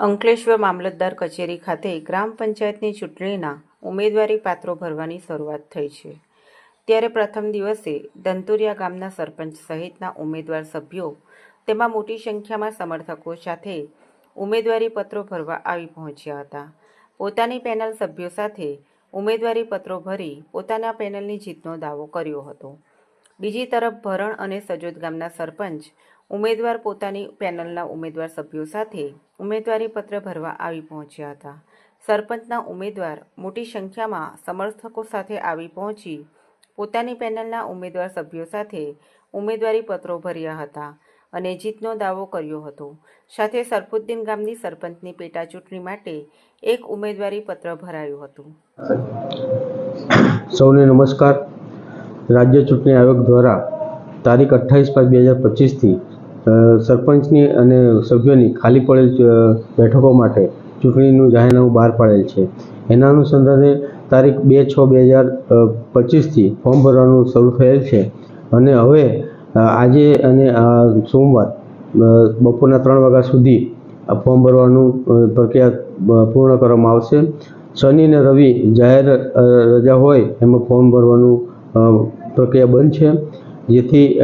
અંકલેશ્વર મામલતદાર કચેરી ખાતે ગ્રામ પંચાયતની ચૂંટણીના ઉમેદવારી પાત્રો ભરવાની શરૂઆત થઈ છે. ત્યારે પ્રથમ દિવસે દંતુરિયા ગામના સરપંચ સહિતના ઉમેદવાર સભ્યો, તેમાં મોટી સંખ્યામાં સમર્થકો સાથે ઉમેદવારી પત્રો ભરવા આવી પહોંચ્યા હતા. પોતાની પેનલ સભ્યો સાથે ઉમેદવારી પત્રો ભરી પોતાના પેનલની જીતનો દાવો કર્યો હતો. બીજી તરફ ભરણ અને સજોદ ગામના સરપંચ ઉમેદવાર પોતાની પેનલના ઉમેદવાર સભ્યો સાથે ઉમેદવારી પત્ર ભરવા આવી પહોંચ્યા હતા. સરપંચના ઉમેદવાર મોટી સંખ્યામાં સમર્થકો સાથે આવી પહોંચી પોતાની પેનલના ઉમેદવાર સભ્યો સાથે ઉમેદવારી પત્રો ભર્યા હતા અને જીતનો દાવો કર્યો હતો. સાથે સરફુદ્દીન ગામની સરપંચની પેટા ચૂંટણી માટે એક ઉમેદવારી પત્ર ભરાયું હતું. સૌને નમસ્કાર. રાજ્ય ચૂંટણી આયોગ દ્વારા તારીખ અઠ્ઠાવીસ પાંચ બે હજાર પચીસથી સરપંચની અને સભ્યોની ખાલી પડેલ બેઠકો માટે ચૂંટણીનું જાહેરનામું બહાર પાડેલ છે. એના અનુસંધાને તારીખ બે છ બે હજાર પચીસથી ફોર્મ ભરવાનું શરૂ થયેલ છે. અને હવે આજે અને સોમવાર બપોરના ત્રણ વાગ્યા સુધી ફોર્મ ભરવાનું પ્રક્રિયા પૂર્ણ કરવામાં આવશે. શનિ અને રવિ જાહેર રજા હોય, એમાં ફોર્મ ભરવાનું પ્રક્રિયા બંધ છે. જેથી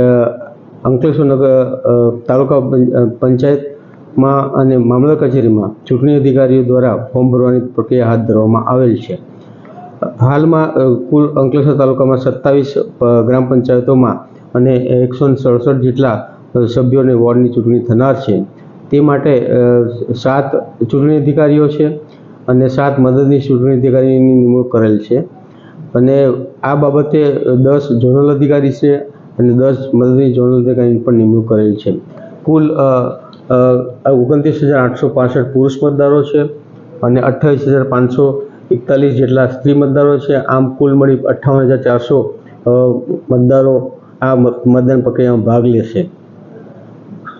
અંકલેશ્વર નગર તાલુકા પંચ- પંચાયતમાં અને મામલા કચેરીમાં ચૂંટણી અધિકારીઓ દ્વારા ફોર્મ ભરવાની પ્રક્રિયા હાથ ધરવામાં આવેલ છે. હાલમાં કુલ અંકલેશ્વર તાલુકામાં સત્તાવીસ ગ્રામ પંચાયતોમાં અને એકસો સડસઠ જેટલા સભ્યોને વોર્ડની ચૂંટણી થનાર છે. તે માટે સાત ચૂંટણી અધિકારીઓ છે અને સાત મદદની ચૂંટણી અધિકારીની નિમણૂક કરેલ છે. અને આ બાબતે દસ ઝોનલ અધિકારી છે અને દસ મદદની ઝોનલ અધિકારીની પણ નિમણૂક કરેલ છે. કુલ ઓગણત્રીસ હજાર આઠસો પાસઠ પુરુષ મતદારો છે અને અઠ્ઠાવીસ હજાર પાંચસો એકતાલીસ જેટલા સ્ત્રી મતદારો છે. આમ કુલ મળી અઠ્ઠાવન હજાર ચારસો મતદારો આ મતદાન પ્રક્રિયામાં ભાગ લેશે.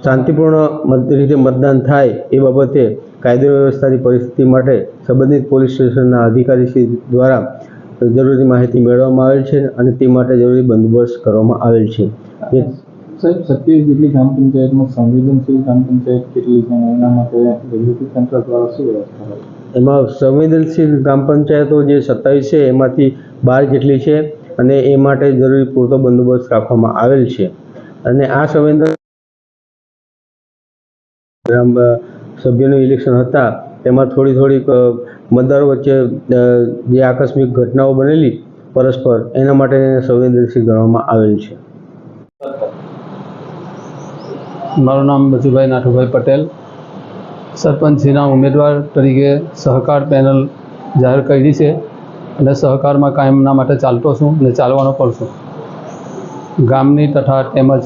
શાંતિપૂર્ણ રીતે મતદાન થાય એ બાબતે કાયદો વ્યવસ્થાની પરિસ્થિતિ માટે સંબંધિત પોલીસ સ્ટેશનના અધિકારી દ્વારા જરૂરી માહિતી મેળવવામાં આવેલ છે અને તે માટે જરૂરી બંદોબસ્ત કરવામાં આવેલ છે. સાહેબ સત્યાવીસ જેટલી ગ્રામ પંચાયતમાં સંવેદનશીલ ગ્રામ પંચાયત કેટલી છે એના માટે રેગ્યુલેટરી તંત્ર દ્વારા શું વ્યવસ્થા એમાં સંવેદનશીલ ગ્રામ પંચાયતો જે સત્તાવીસ છે એમાંથી બાર જેટલી છે અને એ માટે જરૂરી પૂરતો બંદોબસ્ત રાખવામાં આવેલ છે. અને આ સંવેદન સભ્યોનું ઇલેક્શન હતા તેમાં થોડી થોડીક મતદારો વચ્ચે જે આકસ્મિક ઘટનાઓ બનેલી પરસ્પર, એના માટે સંવેદનશીલ ગણવામાં આવેલ છે. મારું નામ બચુભાઈ નાઠુભાઈ પટેલ. સરપંચશ્રીના ઉમેદવાર તરીકે સહકાર પેનલ જાહેર કરી છે અને સહકારમાં કાયમના માટે ચાલતો છું અને ચાલવાનો પણ છું. ગામની તથા તેમજ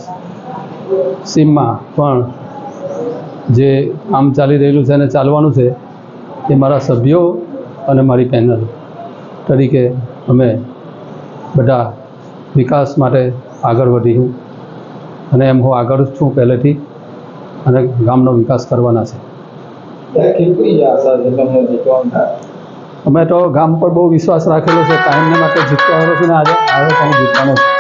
સીમમાં પણ જે કામ ચાલી રહેલું છે અને ચાલવાનું છે એ મારા સભ્યો અને મારી પેનલ તરીકે અમે બધા વિકાસ માટે આગળ વધીશું અને એમ હું આગળ છું પહેલેથી અને ગામનો વિકાસ કરવાના છે. અમે તો ગામ પર બહુ વિશ્વાસ રાખેલો છે. કાયમને માટે જીતવાનો છે ને આજે આવે પણ જીતવાનો છું.